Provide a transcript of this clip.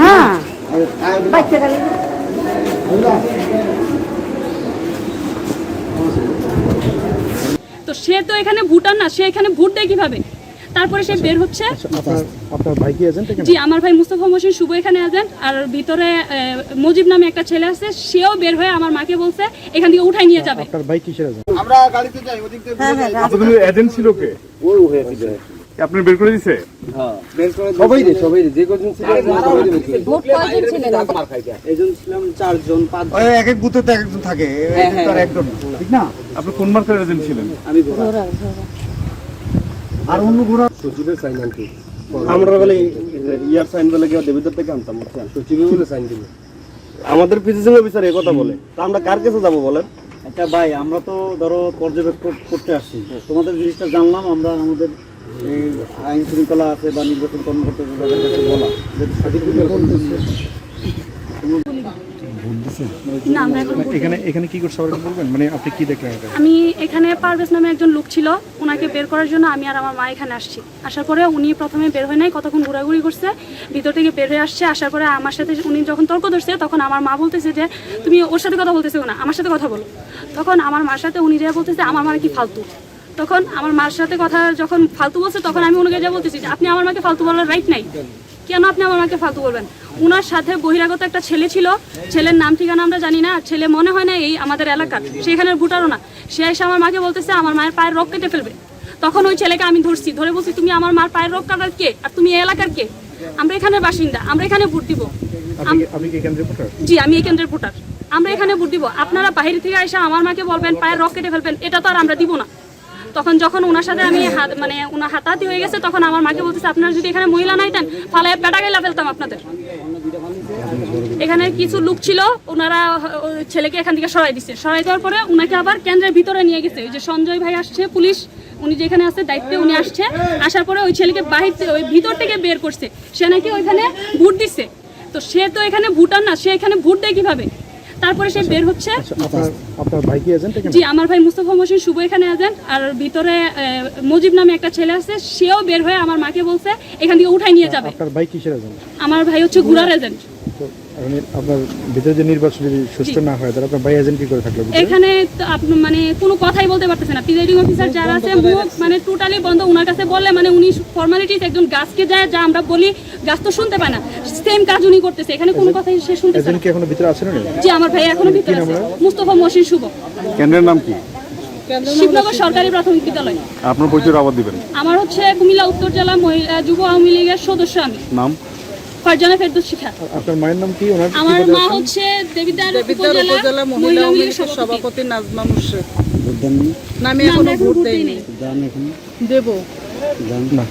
না বাচ্চা গাড়ি তো সে তো এখানে ভুটান না সে এখানে ভোট দেয় কীভাবে? তারপরে সে বের হচ্ছে। আপনার আপনার ভাই কি এজেন্ট জি আমার ভাই মুস্তফা মহসিন শুভ এখানে এজেন্ট আর ভিতরে মুজিব নামে একটা ছেলে আছে সেও বের হয়ে আমার মাকে বলছে এখান থেকে উঠাই নিয়ে যাবে। আপনার ভাই কিসের এজেন্ট আমরা গাড়িতে যাই ওদিক থেকে হ্যাঁ হ্যাঁ আপনাদের এজেন্ট ছিল কে? ওই হয়েছে যে আপনি বের করে দিছে? সবাই রে সবাই রে যে কজন ছিল ভোট কয়জন ছিলেন এজন ছিলাম চারজন পাঁচ ওই এক এক বুথে তো একজন থাকে হ্যাঁ, হ্যাঁ, তার একজন ঠিক না? আপনি কোন মার্কের এজেন্ট ছিলেন? আমি ঘোড়া। আর অন্য ঘোরা সচিবের সাইন আনতে। আমরা বলে ইয়ার সাইন বলে কেউ দেবিদার থেকে আনতাম বুঝছেন? সচিবে বলে সাইন দিল। আমাদের প্রিসাইডিং অফিসার এই কথা বলে। তা আমরা কার কাছে যাব বলেন? একটা ভাই আমরা তো ধরো পর্যবেক্ষণ করতে আসছি। তোমাদের জিনিসটা জানলাম আমরা আমাদের এই আইন শৃঙ্খলা আছে বা নির্বাচন কর্মকর্তা বলা। যে সঠিক না আমরা এখন ভোট এখানে এখানে কি করছে সবাইকে বলবেন? মানে আপনি কি দেখলেন এটা? আমি এখানে পারভেজ নামে একজন লোক ছিল ওনাকে বের করার জন্য আমি আর আমার মা এখানে আসছি। আসার পরে উনি প্রথমে বের হয়ে নাই কতক্ষণ ঘোরাঘুরি করছে ভিতর থেকে বের হয়ে আসছে আসার পরে আমার সাথে উনি যখন তর্ক ধরছে তখন আমার মা বলতেছে যে তুমি ওর সাথে কথা বলতেছো না আমার সাথে কথা বলো। তখন আমার মার সাথে উনি যা বলতেছে আমার মা কি ফালতু? তখন আমার মার সাথে কথা যখন ফালতু বলছে তখন আমি ওনাকে যা বলতেছি যে আপনি আমার মাকে ফালতু বলার রাইট নাই। কেন আপনি আমার মাকে ফালতু বলবেন? ওনার সাথে বহিরাগত একটা ছেলে ছিল। ছেলের নাম ঠিকানা আমরা জানি না আর ছেলে মনে হয় না এই আমাদের এলাকার সেখানের ভুটারও না। সে এসে আমার মাকে বলতেছে আমার মায়ের পায়ের রোগ কেটে ফেলবে। তখন ওই ছেলেকে আমি ধরছি ধরে বলছি তুমি আমার মার পায়ের রোগ কাটার কে? আর তুমি এই এলাকার কে? আমরা এখানের বাসিন্দা আমরা এখানে ভোট দিব। এখান জি আমি এই কেন্দ্রের ভোটার। আমরা এখানে ভোট দিব। আপনারা বাইরে থেকে এসে আমার মাকে বলবেন পায়ের রক কেটে ফেলবেন এটা তো আর আমরা দিব না। তখন যখন ওনার সাথে আমি হাত মানে ওনার হাতাহাতি হয়ে গেছে, তখন আমার মাকে বলতেছে, আপনারা যদি এখানে মহিলা নাইতেন ফালে পেটা গেলা ফেলতাম আপনাদের। এখানে কিছু লোক ছিল, ওনারা ছেলেকে এখান থেকে সরাই দিচ্ছে সরাই দেওয়ার পরে ওনাকে আবার কেন্দ্রের ভিতরে নিয়ে গেছে। ওই যে সঞ্জয় ভাই আসছে, পুলিশ, উনি যেখানে আছে, দায়িত্বে উনি আসছে। আসার পরে ওই ছেলেকে বাহির ওই ভিতর থেকে বের করছে। সে নাকি ওইখানে ভোট দিচ্ছে তো সে তো এখানে ভুটান না, সে এখানে ভোট দেয় কীভাবে? তারপরে সে বের হচ্ছে। আপনার আপনার ভাই কি এজেন্ট জি আমার ভাই মুস্তফা মহসিন শুভ এখানে এজেন্ট। আর ভিতরে মুজিব নামে একটা ছেলে আছে সেও বের হয়ে আমার মাকে বলছে এখান থেকে উঠাই নিয়ে যাবে। আপনার ভাই কিসের এজেন্ট? আমার ভাই হচ্ছে ঘুরার এজেন্ট। আপনার ভিতরে যে নির্বাচন যদি সুষ্ঠু না হয় তাহলে আপনার ভাই এজেন্ট কি করে থাকল এখানে তো আপনি মানে কোনো কথাই বলতে পারতেছে না। প্রিজাইডিং অফিসার যারা আছে মুখ মানে টোটালি বন্ধ। ওনার কাছে বললে মানে উনি ফর্মালিটিস একজন গাছকে যায় যা আমরা বলি গাছ তো শুনতে পায় না। সেম কাজ উনি করতেছে। এখানে কোনো কথাই সে শুনতেছে এজেন্ট না কি এখনও ভিতরে আছে না জি আমার ভাই এখনও ভিতরে আছে। মুস্তফা মহসিন শুভ। কেন্দ্রের নাম কি? শিবনগর সরকারি প্রাথমিক বিদ্যালয়। আপনার পরিচয় আবার দিবেন। আমার হচ্ছে কুমিল্লা উত্তর জেলা মহিলা যুব আওয়ামী লীগের সদস্য আমি। নাম? ফারজানা ফেরদৌস শিখা। আপনার মায়ের নাম কি? ওনার আমার মা হচ্ছে দেবিদার দেবিদ্বার উপজেলা মহিলা আওয়ামী লীগের সভাপতি। নাজমা মুর্শেদ। নামে এখনও ভোট দেয়নি দেব। জান না।